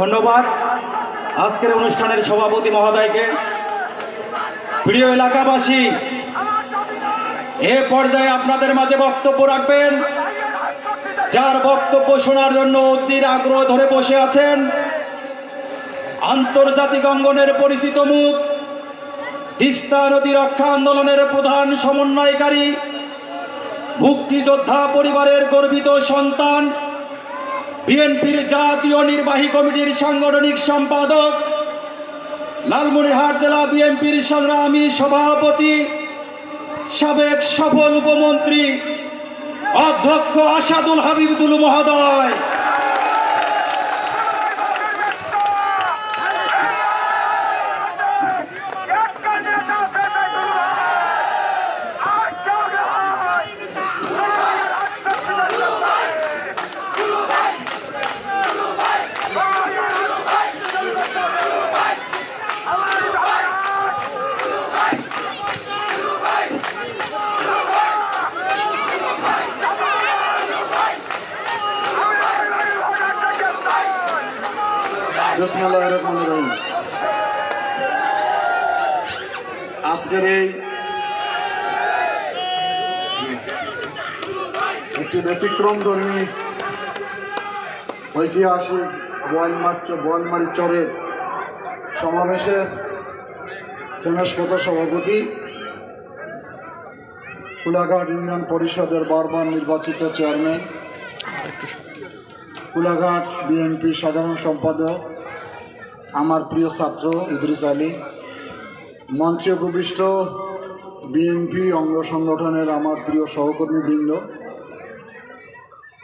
ধন্যবাদ। আজকের অনুষ্ঠানের সভাপতি মহোদয়কে। প্রিয় এলাকাবাসী, এ পর্যায়ে আপনাদের মাঝে বক্তব্য রাখবেন। যার বক্তব্য শোনার জন্য অতির আগ্রহ ধরে বসে আছেন। আন্তর্জাতিক অঙ্গনের পরিচিত মুখ, তিস্তা নদী রক্ষা আন্দোলনের প্রধান সমন্বয়কারী, মুক্তিযোদ্ধা পরিবারের গর্বিত সন্তান বিএনপির জাতীয় নির্বাহী কমিটির সাংগঠনিক সম্পাদক লালমনিরহাট জেলা বিএনপির সংগ্রামী সভাপতি, সাবেক সফল উপমন্ত্রী, অধ্যক্ষ আসাদুল হাবিবুল মহোদয়। আজকের এই একটি ব্যতিক্রম ধর্মী ঐতিহাসিক বোয়ালমার বোয়ালমারি চরের সমাবেশের সেনাসপত সভাপতি কুলাঘাট ইউনিয়ন পরিষদের বারবার নির্বাচিত চেয়ারম্যান, কুলাঘাট বিএনপি সাধারণ সম্পাদক আমার প্রিয় ছাত্র ইদ্রিস আলী, মঞ্চে উপবিষ্ট বিএনপি অঙ্গ সংগঠনের আমার প্রিয় সহকর্মীবৃন্দ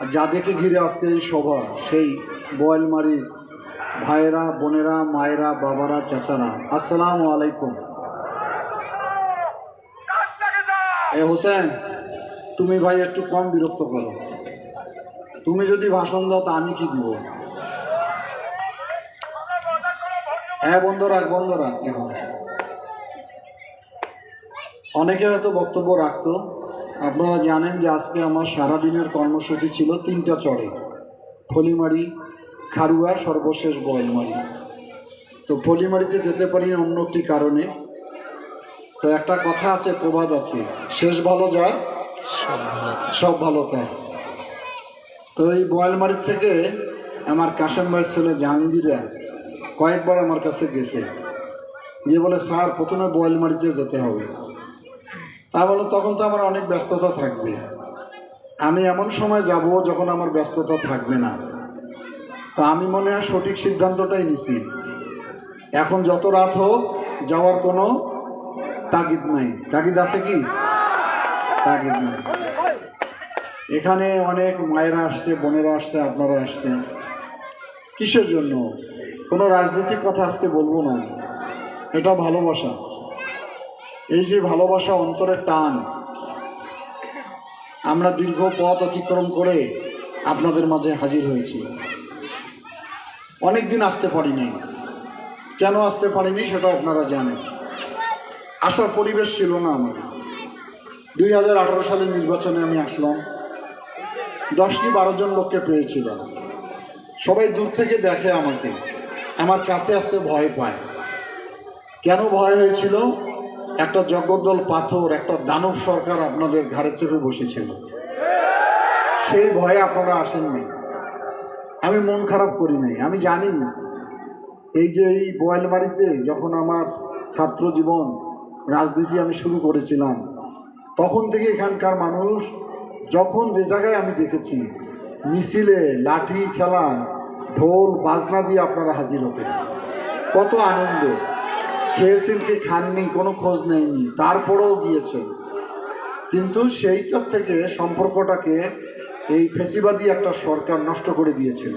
আর যাদেরকে ঘিরে আজকের এই সভা, সেই বোয়ালমারি ভাইয়েরা, বোনেরা, মায়েরা, বাবারা, চাচারা, আসসালামু আলাইকুম। এ হোসেন, তুমি ভাই একটু কম বিরক্ত করো। তুমি যদি ভাষণ দাও তা আমি কি দিব? হ্যাঁ বন্ধ রাখ বন্ধ রাখ এখন। অনেকে হয়তো বক্তব্য রাখতো। আপনারা জানেন যে আজকে আমার সারাদিনের কর্মসূচি ছিল তিনটা চড়ে ফলিমারি খারুয়া সর্বশেষ বয়েলমারি তো ফলিমারিতে যেতে পারি অন্য একটি কারণে। তো একটা কথা আছে প্রবাদ আছে। শেষ ভালো যায়? সব ভালো তাই তো এই বোয়ালমারির থেকে আমার কাশেম ভাইয়ের ছেলে জাহাঙ্গীরা কয়েকবার আমার কাছে গেছে। গিয়ে বলে, স্যার, প্রথমে বোয়ালমারিতে যেতে হবে। তা বলে, তখন তো আমার অনেক ব্যস্ততা থাকবে। আমি এমন সময় যাব যখন আমার ব্যস্ততা থাকবে না। তা আমি মনে হয় সঠিক সিদ্ধান্তটাই নিছি। এখন যত রাত হোক, যাওয়ার কোনো তাগিদ নাই। তাগিদ আছে কি? তাগিদ নাই। এখানে অনেক মায়েরা আসছে, বোনেরা আসছে, আপনারা আসছেন। কিসের জন্য? কোনো রাজনৈতিক কথা আজকে বলব না। এটা ভালোবাসা। এই যে ভালোবাসা অন্তরের টান, আমরা দীর্ঘ পথ অতিক্রম করে আপনাদের মাঝে হাজির হয়েছি। অনেক দিন আসতে পারিনি। কেন আসতে পারিনি সেটা আপনারা জানেন। আসার পরিবেশ ছিল না আমাদের দুই হাজার সালের নির্বাচনে আমি আসলাম। দশ কি বারো জন লোককে পেয়েছিলাম। সবাই দূর থেকে দেখে আমাকে। আমার কাছে আসতে ভয় পায়। কেন ভয় হয়েছিল? একটা জগদ্দল পাথর, একটা দানব সরকার আপনাদের ঘাড়ে চেপে বসেছিল। সেই ভয়ে আপনারা আসেননি। আমি মন খারাপ করি নাই। আমি জানি এই যে এই বোয়ালবাড়িতে যখন আমার ছাত্র জীবন, রাজনীতি আমি শুরু করেছিলাম, তখন থেকে এখানকার মানুষ যখন যে জায়গায় আমি দেখেছি, মিছিলে, লাঠি খেলা ঢোল বাজনা দিয়ে আপনারা হাজির হতেন কত আনন্দ। খেয়েছেন কি খাননি, কোনো খোঁজ নেয়নি, তারপরেও গিয়েছেন। কিন্তু সেইটার থেকে সম্পর্কটাকে এই ফেসিবাদী একটা সরকার নষ্ট করে দিয়েছিল।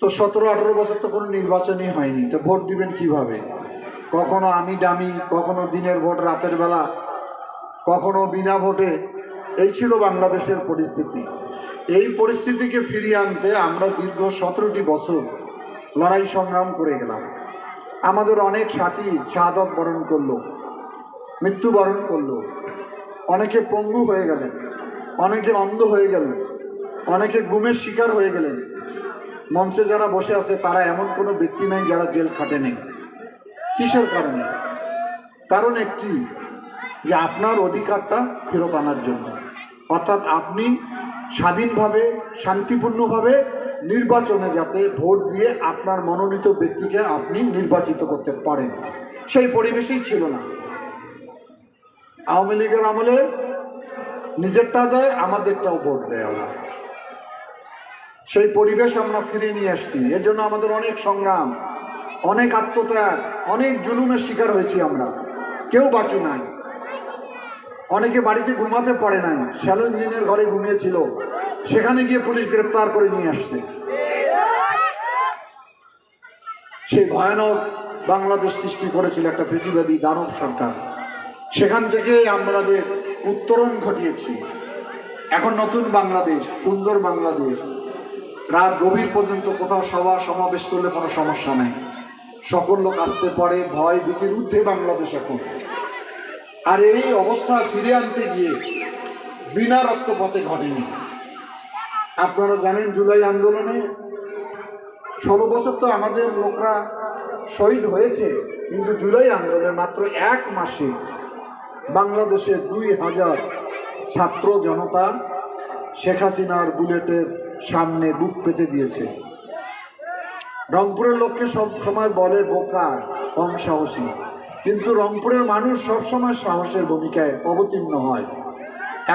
তো সতেরো, আঠেরো বছর তো কোনো নির্বাচনই হয়নি, তো ভোট দিবেন কীভাবে? কখনো আমি ডামি কখনো দিনের ভোট, রাতের বেলা, কখনো বিনা ভোটে। এই ছিল বাংলাদেশের পরিস্থিতি। এই পরিস্থিতিকে ফিরিয়ে আনতে আমরা দীর্ঘ সতেরোটি বছর লড়াই সংগ্রাম করে গেলাম। আমাদের অনেক সাথী শাহাদত বরণ করল, মৃত্যুবরণ করল। অনেকে পঙ্গু হয়ে গেলেন, অনেকে অন্ধ হয়ে গেলেন, অনেকে গুমের শিকার হয়ে গেলেন। মঞ্চে যারা বসে আছে, তারা এমন কোনো ব্যক্তি নাই যারা জেল খাটেনি কিসের কারণে? কারণ একটি, যে আপনার অধিকারটা ফেরত আনার জন্য। অর্থাৎ আপনি স্বাধীনভাবে, শান্তিপূর্ণভাবে নির্বাচনে যাতে ভোট দিয়ে আপনার মনোনীত ব্যক্তিকে আপনি নির্বাচিত করতে পারেন। সেই পরিবেশই ছিল না। আওয়ামী লীগের আমলে নিজেরটা দেয়, আমাদেরটাও ভোট দেয় ওরা। সেই পরিবেশ আমরা ফিরিয়ে নিয়ে আসছি। এর জন্য আমাদের অনেক সংগ্রাম, অনেক আত্মত্যাগ, অনেক জুলুমের শিকার হয়েছি আমরা। কেউ বাকি নাই। অনেকে বাড়িতে ঘুমাতে পারে নাই শ্যালো ইঞ্জিনের ঘরে ঘুমিয়েছিল। সেখানে গিয়ে পুলিশ গ্রেপ্তার করে নিয়ে আসছে। সেই ভয়ানক বাংলাদেশ সৃষ্টি করেছিল একটা ফেসিবাদী দানব সরকার। সেখান থেকে আমাদের উত্তরণ ঘটিয়েছি। এখন নতুন বাংলাদেশ, সুন্দর বাংলাদেশ। রাত গভীর পর্যন্ত কোথাও সভা, সমাবেশ করলে কোনো সমস্যা নেই। সকল লোক আসতে পারে, ভয়, ভীতির ঊর্ধ্বে বাংলাদেশ এখন। আর এই অবস্থা ফিরে আনতে গিয়ে বিনা রক্তপথে ঘটেনি। আপনারা জানেন জুলাই আন্দোলনে ষোলো বছর তো আমাদের লোকরা শহীদ হয়েছে, কিন্তু জুলাই আন্দোলনে মাত্র এক মাসে বাংলাদেশে দুই হাজার ছাত্র জনতা শেখ হাসিনার বুলেটের সামনে বুক পেতে দিয়েছে। রংপুরের লোককে সব সময় বলে বোকা, কম সাহসী। কিন্তু রংপুরের মানুষ সবসময় সাহসের ভূমিকায় অবতীর্ণ হয়।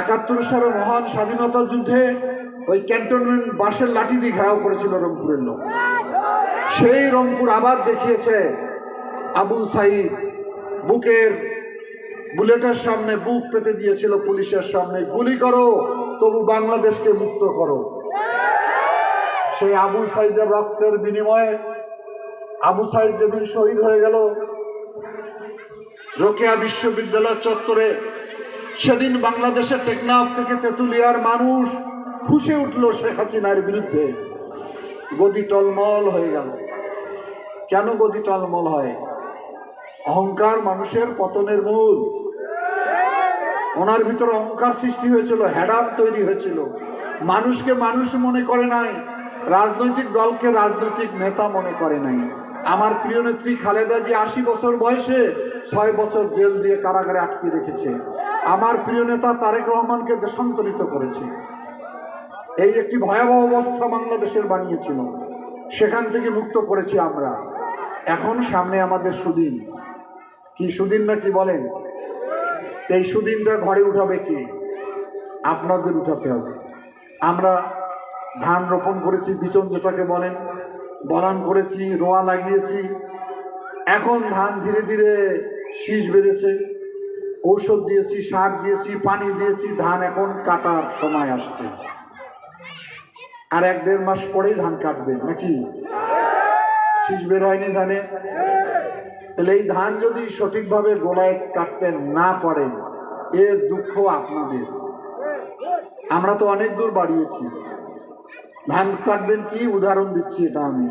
একাত্তর সালে মহান স্বাধীনতা যুদ্ধে ওই ক্যান্টনমেন্ট বাঁশের লাঠি দিয়ে ঘেরাও করেছিল রংপুরের লোক। সেই রংপুর আবার দেখিয়েছে আবু সাইদ। বুকের বুলেটের সামনে বুক পেতে দিয়েছিল পুলিশের সামনে, গুলি করো, তবু বাংলাদেশকে মুক্ত করো। সেই আবু সাইদের রক্তের বিনিময়ে আবু সাইদ যেদিন শহীদ হয়ে গেল রোকেয়া বিশ্ববিদ্যালয় চত্বরে সেদিন বাংলাদেশের টেকনাফ থেকে তেঁতুলিয়ার মানুষ ফুসে উঠল শেখ হাসিনার বিরুদ্ধে। গদি টলমল হয়ে গেল। কেন গদি টলমল হয়? অহংকার মানুষের পতনের মূল। ওনার ভিতরে অহংকার সৃষ্টি হয়েছিল হ্যাডাম তৈরি হয়েছিল। মানুষকে মানুষ মনে করে নাই, রাজনৈতিক দলকে রাজনৈতিক নেতা মনে করে নাই। আমার প্রিয় নেত্রী খালেদা জি আশি বছর বয়সে ছয় বছর জেল দিয়ে কারাগারে আটকে রেখেছে। আমার প্রিয় নেতা তারেক রহমানকে দেশান্তরিত করেছে। এই একটি ভয়াবহ অবস্থা বাংলাদেশের বানিয়েছিল। সেখান থেকে মুক্ত করেছি আমরা। এখন সামনে আমাদের সুদিন। কি সুদিন না কি বলেন? এই সুদিনটা ঘরে উঠাবে কি? আপনাদের উঠাতে হবে। আমরা ধান রোপণ করেছি, বিচন যেটাকে বলেন। বনান করেছি, রোয়া লাগিয়েছি। এখন ধান ধীরে ধীরে শীষ বেড়েছে। ঔষধ দিয়েছি, সার দিয়েছি, পানি দিয়েছি, ধান এখন কাটার সময় আসছে। আর এক দেড় মাস পরেই ধান কাটবে, নাকি? শীষ বের হয়নি ধানে। তাহলে এই ধান যদি সঠিকভাবে গোলায় কাটতে না পারেন এর দুঃখ আপনাদের। আমরা তো অনেক দূর বাড়িয়েছি। ধান কাটবেন কি? উদাহরণ দিচ্ছি এটা আমি।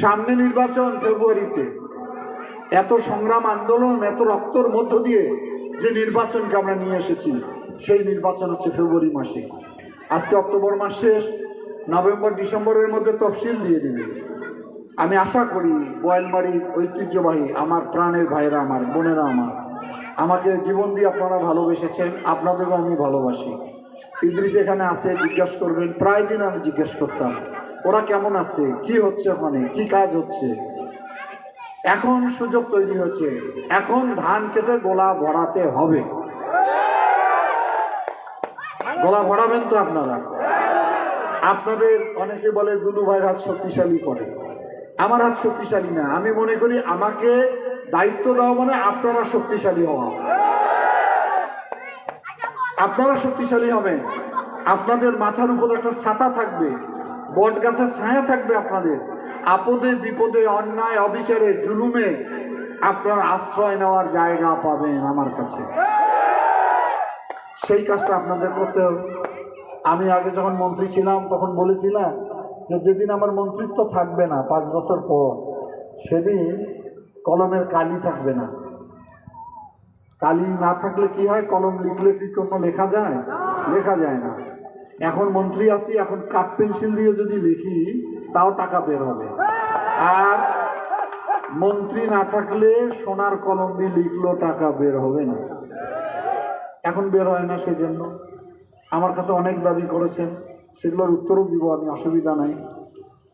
সামনে নির্বাচন ফেব্রুয়ারিতে। এত সংগ্রাম আন্দোলন, এত রক্তর মধ্য দিয়ে যে নির্বাচনকে আমরা নিয়ে এসেছি, সেই নির্বাচন হচ্ছে ফেব্রুয়ারি মাসে। আজকে অক্টোবর মাস শেষ, নভেম্বর, ডিসেম্বরের মধ্যে তফসিল দিয়ে দেবে। আমি আশা করি বয়েলমারির ঐতিহ্যবাহী আমার প্রাণের ভাইরা আমার, বোনেরা আমার, আমাকে জীবন দিয়ে আপনারা ভালোবেসেছেন আপনাদেরও আমি ভালোবাসি। ইদ্রিস এখানে আছে, জিজ্ঞাসা করবেন, প্রায় দিন আমি জিজ্ঞেস করতাম, ওরা কেমন আছে, কি হচ্ছে ওখানে, কি কাজ হচ্ছে? এখন সুযোগ তৈরি হয়েছে, এখন ধান কেটে গোলা ভরাতে হবে। গোলা ভরাবেন তো আপনারা? আপনাদের অনেকে বলে, দুলু ভাইয়ের হাত শক্তিশালী করে। আমার হাত শক্তিশালী না, আমি মনে করি আমাকে দায়িত্ব দেওয়া মানে আপনারা শক্তিশালী হওয়া। আপনারা শক্তিশালী হবেন। আপনাদের মাথার উপর একটা ছাতা থাকবে। বট গাছের ছায়া থাকবে আপনাদের। আপদে বিপদে, অন্যায়, অবিচারে, জুলুমে আপনার আশ্রয় নেওয়ার জায়গা পাবেন আমার কাছে। সেই কাজটা আপনাদের করতে হবে। আমি আগে যখন মন্ত্রী ছিলাম, তখন বলেছিলাম যে যেদিন আমার মন্ত্রিত্ব থাকবে না, পাঁচ বছর পর, সেদিন কলমের কালি থাকবে না। কালি না থাকলে কি হয়? কলম লিখলে কি কোনো লেখা যায়? লেখা যায় না। এখন মন্ত্রী আছি, এখন কাঠ পেন্সিল দিয়ে যদি লিখি, তাও টাকা বের হবে। আর মন্ত্রী না থাকলে সোনার কলম দিয়ে লিখলেও টাকা বের হবে না। এখন বের হয় না সেজন্য। আমার কাছে অনেক দাবি করেছেন, সেগুলোর উত্তরও দিব, আমি অসুবিধা নাই।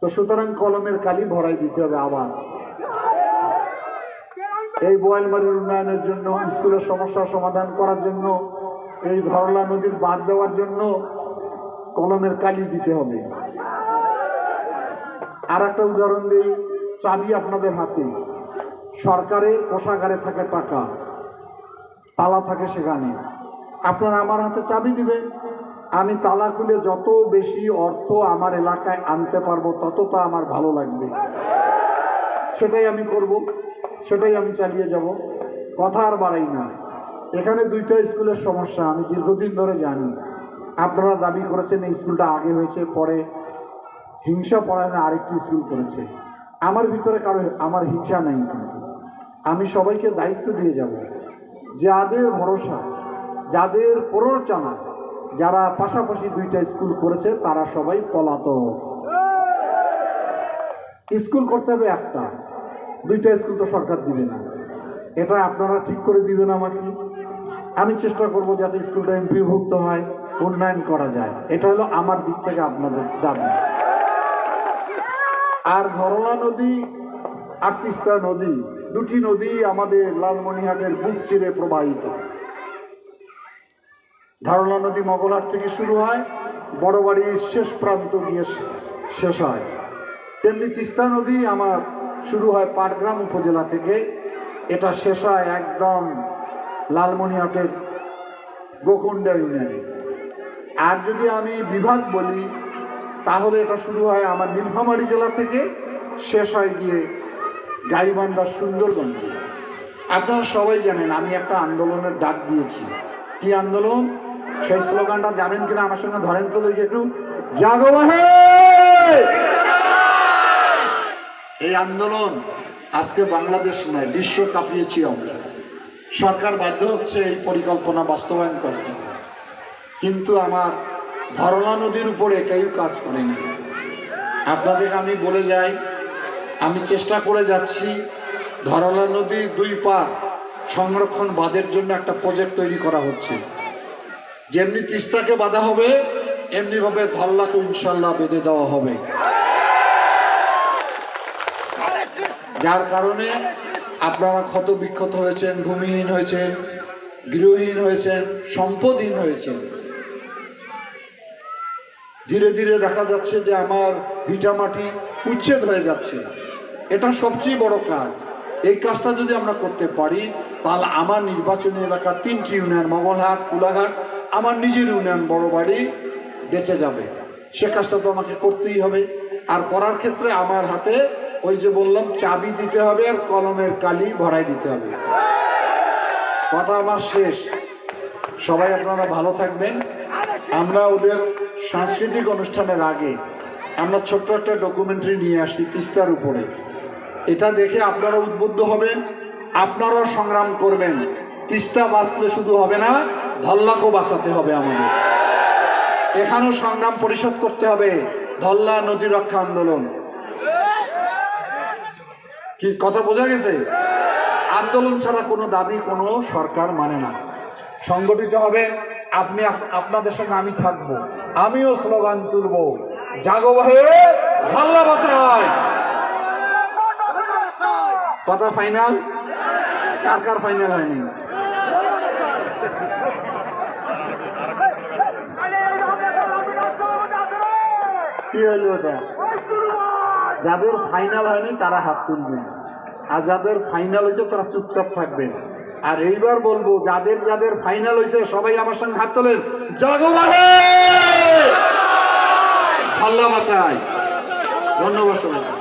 তো সুতরাং কলমের কালি ভরাই দিতে হবে আবার। এই বোয়ালমারির উন্নয়নের জন্য, স্কুলের সমস্যার সমাধান করার জন্য, এই ধরলা নদীর বাদ দেওয়ার জন্য কলমের কালি দিতে হবে। আর একটা উদাহরণ দিই, চাবি আপনাদের হাতে। সরকারের কোষাগারে থাকে টাকা, তালা থাকে সেখানে। আপনারা আমার হাতে চাবি দিবেন, আমি তালা খুলে যত বেশি অর্থ আমার এলাকায় আনতে পারব তত তা আমার ভালো লাগবে। সেটাই আমি করব। সেটাই আমি চালিয়ে যাব। কথা আর বাড়াই না। এখানে দুইটা স্কুলের সমস্যা, আমি দীর্ঘদিন ধরে জানি। আপনারা দাবি করেছেন এই স্কুলটা আগে হয়েছে, পরে হিংসা পড়ায় না আরেকটি স্কুল করেছে। আমার ভিতরে কারও, আমার হিংসা নেই আমি সবাইকে দায়িত্ব দিয়ে যাব। যাদের ভরসা, যাদের প্ররোচনা, যারা পাশাপাশি দুইটা স্কুল করেছে, তারা সবাই পলাতক। স্কুল করতে হবে একটা। দুইটা স্কুল তো সরকার দিবে না। এটা আপনারা ঠিক করে দিবেন আমাকে। আমি চেষ্টা করব যাতে স্কুলটা এমপিভুক্ত হয়, উন্নয়ন করা যায়। এটা হলো আমার দিক থেকে আপনাদের দাবি। আর ধরলা নদী, আর তিস্তা নদী, দুটি নদী আমাদের লালমনিহাটের বুক চিরে প্রবাহিত। ধারলা নদী মগলহাট থেকে শুরু হয় বড় বাড়ির শেষ প্রান্ত গিয়ে শেষ হয়। তেমনি তিস্তা নদী আমার শুরু হয় পাটগ্রাম উপজেলা থেকে। এটা শেষ হয় একদম লালমনিহাটের গোকুণ্ডা ইউনিয়নে। আর যদি আমি বিভাগ বলি, তাহলে এটা শুরু হয় আমার নীলফামারী জেলা থেকে, শেষ হয় গিয়ে গাইবান্ধার সুন্দরগঞ্জে আপনারা সবাই জানেন, আমি একটা আন্দোলনের ডাক দিয়েছি। কি আন্দোলন? সেই স্লোগানটা জানেন কিনা? আমার সঙ্গে ধরেন তো একটু। জাগো এই আন্দোলন আজকে বাংলাদেশ নয়, বিশ্ব কাঁপিয়েছি আমরা। সরকার বাধ্য হচ্ছে এই পরিকল্পনা বাস্তবায়ন করতে কিন্তু আমার ধরলা নদীর উপরে কেউ কাজ করেনি। আপনাদের আমি বলে যাই, আমি চেষ্টা করে যাচ্ছি ধরলা নদীর দুই পার সংরক্ষণ বাঁধের জন্য একটা প্রজেক্ট তৈরি করা হচ্ছে। যেমনি তিস্তাকে বাঁধা হবে, এমনিভাবে ধরলাকে ইনশাল্লাহ বেঁধে দেওয়া হবে। যার কারণে আপনারা ক্ষত বিক্ষত হয়েছেন, ভূমিহীন হয়েছেন, গৃহহীন হয়েছেন, সম্পদহীন হয়েছেন। ধীরে ধীরে দেখা যাচ্ছে যে আমার ভিটামাটি উচ্ছেদ হয়ে যাচ্ছে। এটা সবচেয়ে বড় কাজ। এই কাজটা যদি আমরা করতে পারি, তাহলে আমার নির্বাচনী এলাকা তিনটি ইউনিয়ন মঙ্গলহাট কুলাঘাট, আমার নিজের ইউনিয়ন বড় বাড়ি বেঁচে যাবে। সে কাজটা তো আমাকে করতেই হবে। আর করার ক্ষেত্রে আমার হাতে ওই যে বললাম, চাবি দিতে হবে আর কলমের কালি ভরাই দিতে হবে। কথা আমার শেষ। সবাই আপনারা ভালো থাকবেন। আমরা ওদের সাংস্কৃতিক অনুষ্ঠানের আগে আমরা ছোট্ট একটা ডকুমেন্টারি নিয়ে আসি তিস্তার উপরে। এটা দেখে আপনারা উদ্বুদ্ধ হবেন, আপনারাও সংগ্রাম করবেন। তিস্তা বাঁচলে শুধু হবে না, ধল্লাকেও বাঁচাতে হবে আমাদের। এখানেও সংগ্রাম পরিশোধ করতে হবে, ধল্লা নদী রক্ষা আন্দোলন। কি কথা বোঝা গেছে? আন্দোলন ছাড়া কোনো দাবি কোনো সরকার মানে না। সংগঠিত হবে, আপনি আপ- আপনাদের সঙ্গে আমি থাকব। আমিও স্লোগান তুলব। কথা ফাইনাল কার কার ফাইনাল হয়নি? কি হলো ওটা যাদের ফাইনাল হয়নি, তারা হাত তুলবেন আর যাদের ফাইনাল হয়েছে, তারা চুপচাপ থাকবেন আর এইবার বলব, যাদের যাদের ফাইনাল হয়েছে, সবাই আমার সঙ্গে হাত তোলেন। জগবাহ ধন্যবাদ সবাই